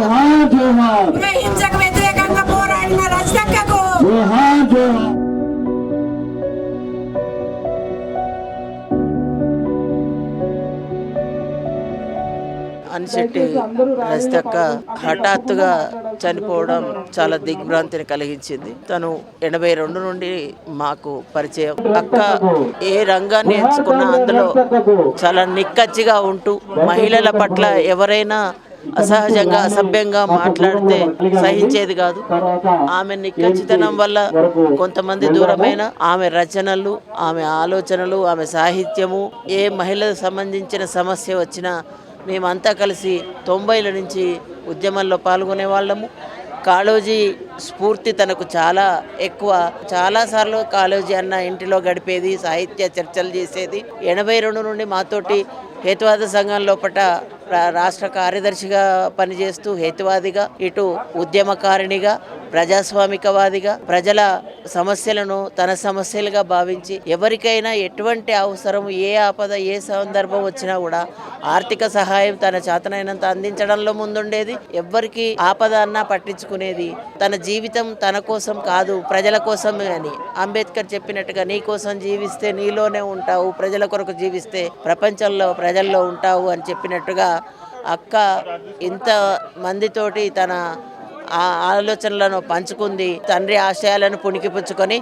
జోహార్ హింసకు వ్యతిరేకంగా పోరాడిన జోహార్ జోహార్ అనిశెట్టి రస్తక్క హఠాత్తుగా చనిపోవడం చాలా దిగ్భ్రాంతిని కలిగించింది. తను ఎనభై రెండు నుండి మాకు పరిచయం. అక్క ఏ రంగాన్ని ఎంచుకున్నా అందులో చాలా నిక్కచ్చిగా ఉంటూ మహిళల పట్ల ఎవరైనా అసహజంగా అసభ్యంగా మాట్లాడితే సహించేది కాదు. ఆమె నిక్కచ్చితనం వల్ల కొంతమంది దూరమైన ఆమె రచనలు ఆమె ఆలోచనలు ఆమె సాహిత్యము ఏ మహిళకు సంబంధించిన సమస్య వచ్చినా మేమంతా కలిసి తొంభైల నుంచి ఉద్యమంలో పాల్గొనే వాళ్ళము. కాళోజీ స్ఫూర్తి తనకు చాలా ఎక్కువ. చాలాసార్లు కాళోజీ అన్న ఇంటిలో గడిపేది సాహిత్య చర్చలు చేసేది. ఎనభై రెండు నుండి మాతోటి హేతువాద సంఘం లోపట రా- రాష్ట్ర కార్యదర్శిగా పనిచేస్తూ హేతువాదిగా ఇటు ఉద్యమకారిణిగా ప్రజాస్వామికవాదిగా ప్రజల సమస్యలను తన సమస్యలుగా భావించి ఎవరికైనా ఎటువంటి అవసరం ఏ ఆపద ఏ సందర్భం వచ్చినా కూడా ఆర్థిక సహాయం తన చేతనైనంత అందించడంలో ముందుండేది. ఎవ్వరికి ఆపద అన్నా పట్టించుకునేది తన జీవితం తన కోసం కాదు ప్రజల కోసమే అని. అంబేద్కర్ చెప్పినట్టుగా నీ కోసం జీవిస్తే నీలోనే ఉంటావు ప్రజల కొరకు జీవిస్తే ప్రపంచంలో ప్రజల్లో ఉంటావు అని చెప్పినట్టుగా అక్క ఇంత మందితోటి తన ఆలోచనలను పంచుకుంది. తండ్రి ఆశయాలను పుణికిపుచ్చుకొని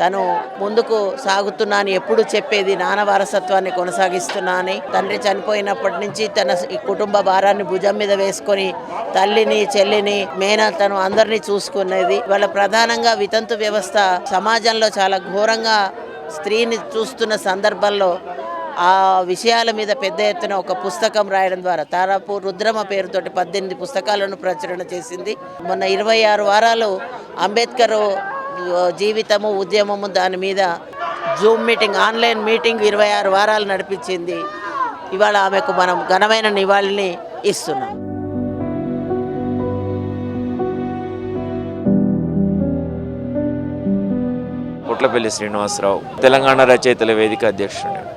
తను ముందుకు సాగుతున్నాను ఎప్పుడు చెప్పేది నాన్న వారసత్వాన్ని కొనసాగిస్తున్నాను తండ్రి చనిపోయినప్పటి నుంచి తన కుటుంబ భారాన్ని భుజం మీద వేసుకొని తల్లిని చెల్లిని మేనతను అందరినీ చూసుకునేది. వాళ్ళ ప్రధానంగా వితంతు వ్యవస్థ సమాజంలో చాలా ఘోరంగా స్త్రీని చూస్తున్న సందర్భంలో ఆ విషయాల మీద పెద్ద ఎత్తున ఒక పుస్తకం రాయడం ద్వారా తారాపు రుద్రమ పేరుతోటి పద్దెనిమిది పుస్తకాలను ప్రచురణ చేసింది. మొన్న ఇరవై ఆరు వారాలు అంబేద్కర్ జీవితము ఉద్యమము దాని మీద జూమ్ మీటింగ్ ఆన్లైన్ మీటింగ్ ఇరవై ఆరు వారాలు నడిపించింది. ఇవాళ ఆమెకు మనం ఘనమైన నివాళిని ఇస్తున్నాం. పుట్లపల్లి శ్రీనివాసరావు తెలంగాణ రచయితల వేదిక అధ్యక్షుడు.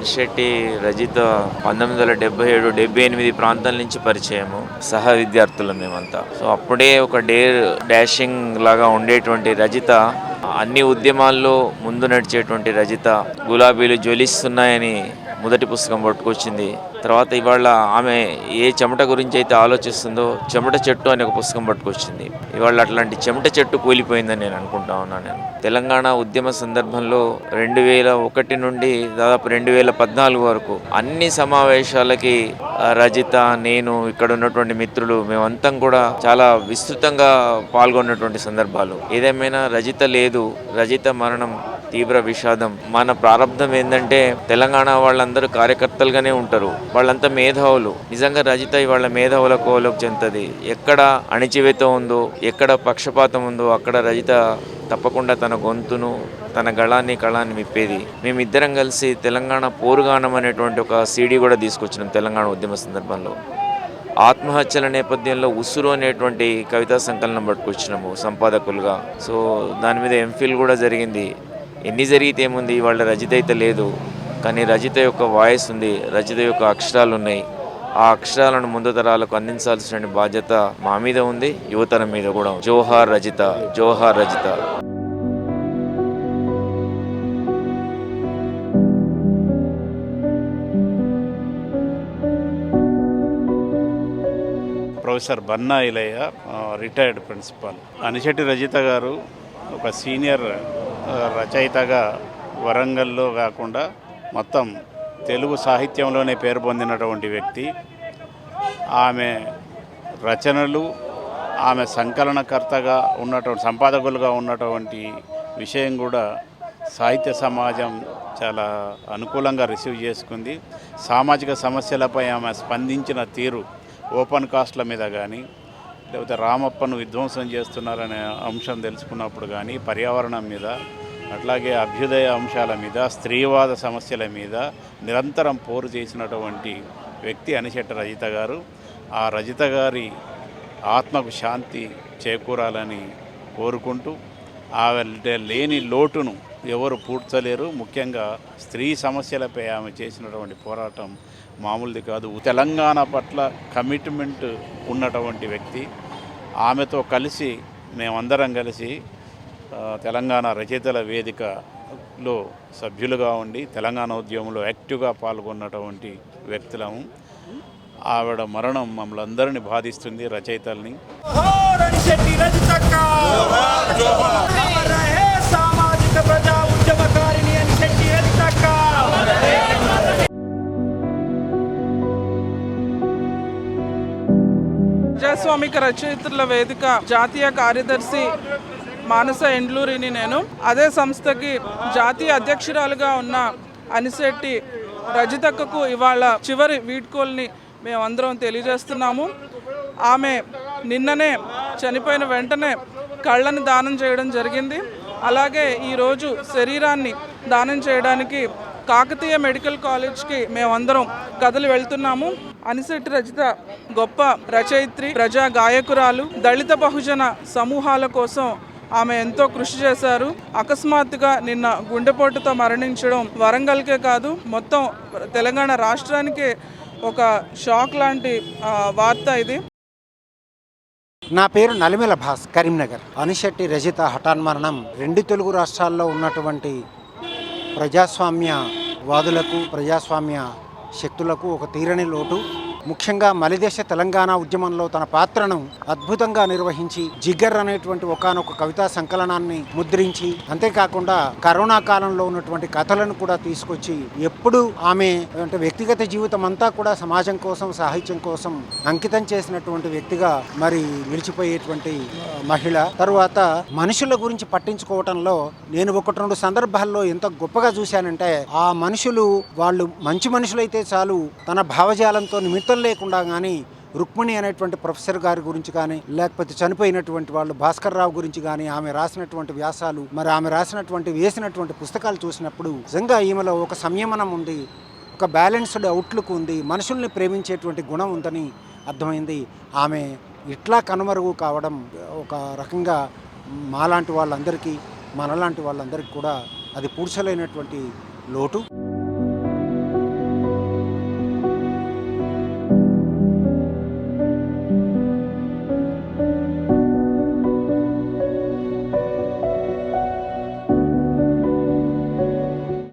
అనిశెట్టి రజిత పంతొమ్మిది వందల డెబ్బై ఏడు డెబ్బై ఎనిమిది ప్రాంతాల నుంచి పరిచయము. సహ విద్యార్థులు మేమంతా. సో అప్పుడే ఒక డేర్ డాషింగ్ లాగా ఉండేటువంటి రజిత అన్ని ఉద్యమాల్లో ముందు నడిచేటువంటి రజిత గులాబీలు జ్వలిస్తున్నాయని మొదటి పుస్తకం పట్టుకొచ్చింది. తర్వాత ఇవాళ ఆమె ఏ చెమట గురించి అయితే ఆలోచిస్తుందో చెమట చెట్టు అనే ఒక పుస్తకం పట్టుకొచ్చింది. ఇవాళ అట్లాంటి చెమట చెట్టు కూలిపోయిందని నేను అనుకుంటా ఉన్నాను నేను. తెలంగాణ ఉద్యమ సందర్భంలో రెండు వేల ఒకటి నుండి దాదాపు రెండు వేల పద్నాలుగు వరకు అన్ని సమావేశాలకి రజిత నేను ఇక్కడ ఉన్నటువంటి మిత్రులు మేమంతా కూడా చాలా విస్తృతంగా పాల్గొన్నటువంటి సందర్భాలు. ఏదేమైనా రజిత లేదు. రజిత మరణం తీవ్ర విషాదం. మన ప్రారంభం ఏంటంటే తెలంగాణ వాళ్ళందరూ కార్యకర్తలుగానే ఉంటారు. వాళ్ళంతా మేధావులు. నిజంగా రజిత ఇవాళ మేధావుల కోలోకి చెందుతుంది. ఎక్కడ అణిచివేత ఉందో ఎక్కడ పక్షపాతం ఉందో అక్కడ రజిత తప్పకుండా తన గొంతును తన గళాన్ని కళాన్ని విప్పేది. మేమిద్దరం కలిసి తెలంగాణ పోరుగానం అనేటువంటి ఒక సీడీ కూడా తీసుకొచ్చినాం తెలంగాణ ఉద్యమ సందర్భంలో. ఆత్మహత్యల నేపథ్యంలో ఉసురు అనేటువంటి కవితా సంకలనం పట్టుకొచ్చినాము సంపాదకులుగా. సో దాని మీద ఎంఫిల్ కూడా జరిగింది. ఎన్ని జరిగితే ఏముంది? వాళ్ళ రజిత అయితే లేదు. కానీ రజిత యొక్క వాయిస్ ఉంది. రజిత యొక్క అక్షరాలు ఉన్నాయి. ఆ అక్షరాలను ముందు తరాలకు అందించాల్సిన బాధ్యత మా మీద ఉంది. యువతరం మీద కూడా జోహార్ రజిత జోహార్ Rajitha. Professor Banna Ilaiah retired principal. Anishetti Rajitha garu ఒక సీనియర్ రచయితగా వరంగల్లో కాకుండా మొత్తం తెలుగు సాహిత్యంలోనే పేరు పొందినటువంటి వ్యక్తి. ఆమె రచనలు ఆమె సంకలనకర్తగా ఉన్నటువంటి సంపాదకులుగా ఉన్నటువంటి విషయం కూడా సాహిత్య సమాజం చాలా అనుకూలంగా రిసీవ్ చేసుకుంది. సామాజిక సమస్యలపై ఆమె స్పందించిన తీరు ఓపెన్ కాస్ట్ల మీద కానీ లేకపోతే రామప్పను విధ్వంసం చేస్తున్నారనే అంశం తెలుసుకున్నప్పుడు కానీ పర్యావరణం మీద అట్లాగే అభ్యుదయ అంశాల మీద స్త్రీవాద సమస్యల మీద నిరంతరం పోరు చేసినటువంటి వ్యక్తి అనిశెట్ట రజిత గారు. ఆ రజిత గారి ఆత్మకు శాంతి చేకూరాలని కోరుకుంటూ ఆమె లేని లోటును ఎవరు పూడ్చలేరు. ముఖ్యంగా స్త్రీ సమస్యలపై ఆమె చేసినటువంటి పోరాటం మామూలుది కాదు. తెలంగాణ పట్ల కమిట్మెంట్ ఉన్నటువంటి వ్యక్తి. ఆమెతో కలిసి మేమందరం కలిసి తెలంగాణ రచయితల వేదికలో సభ్యులుగా ఉండి తెలంగాణ ఉద్యమంలో యాక్టివ్గా పాల్గొన్నటువంటి వ్యక్తులము. ఆవిడ మరణం మమ్మల్ని అందరినీ బాధిస్తుంది రచయితల్ని. సామాజిక ప్రజా ఉద్యమకారిణి ప్రజాస్వామిక రచయితల వేదిక జాతీయ కార్యదర్శి మానస ఎండ్లూరిని నేను. అదే సంస్థకి జాతీయ అధ్యక్షురాలుగా ఉన్న అనిశెట్టి రజితక్కకు ఇవాళ చివరి వీడ్కోల్ని మేమందరం తెలియజేస్తున్నాము. ఆమె నిన్ననే చనిపోయిన వెంటనే కళ్ళని దానం చేయడం జరిగింది. అలాగే ఈరోజు శరీరాన్ని దానం చేయడానికి కాకతీయ మెడికల్ కాలేజ్కి మేమందరం కథలు వెళ్తున్నాము. అనిశెట్టి రచిత గొప్ప రచయిత్రి ప్రజా గాయకురాలు దళిత బహుజన సమూహాల కోసం ఆమె ఎంతో కృషి చేశారు. అకస్మాత్తుగా నిన్న గుండెపోటుతో మరణించడం వరంగల్కే కాదు మొత్తం తెలంగాణ రాష్ట్రానికి ఒక షాక్ లాంటి వార్త ఇది. నా పేరు నలిమెల భాస్ కరీంనగర్. అనిశెట్టి రజిత హఠాన్మరణం రెండు తెలుగు రాష్ట్రాల్లో ఉన్నటువంటి ప్రజాస్వామ్య వాదులకు ప్రజాస్వామ్య శక్తులకు ఒక తీరని లోటు. ముఖ్యంగా మలిదేశ తెలంగాణ ఉద్యమంలో తన పాత్రను అద్భుతంగా నిర్వహించి జిగర్ అనేటువంటి ఒకానొక కవితా సంకలనాన్ని ముద్రించి అంతేకాకుండా కరోనా కాలంలో ఉన్నటువంటి కథలను కూడా తీసుకొచ్చి ఎప్పుడు ఆమె అంటే వ్యక్తిగత జీవితం అంతా కూడా సమాజం కోసం సాహిత్యం కోసం అంకితం చేసినటువంటి వ్యక్తిగా మరి నిలిచిపోయేటువంటి మహిళ. తరువాత మనుషుల గురించి పట్టించుకోవటంలో నేను ఒకటి రెండు సందర్భాల్లో ఎంత గొప్పగా చూశానంటే ఆ మనుషులు వాళ్ళు మంచి మనుషులైతే చాలు తన భావజాలంతో నిమిత్తం లేకుండా కానీ రుక్మిణి అనేటువంటి ప్రొఫెసర్ గారి గురించి కానీ లేకపోతే చనిపోయినటువంటి వాళ్ళు భాస్కర్ రావు గురించి కానీ ఆమె రాసినటువంటి వ్యాసాలు మరి ఆమె రాసినటువంటి వేసినటువంటి పుస్తకాలు చూసినప్పుడు నిజంగా ఈమెలో ఒక సంయమనం ఉంది ఒక బ్యాలెన్స్డ్ అవుట్లుక్ ఉంది మనుషుల్ని ప్రేమించేటువంటి గుణం ఉందని అర్థమైంది. ఆమె ఇట్లా కనుమరుగు కావడం ఒక రకంగా మాలాంటి వాళ్ళందరికీ మనలాంటి వాళ్ళందరికీ కూడా అది పూడ్చలేనటువంటి లోటు.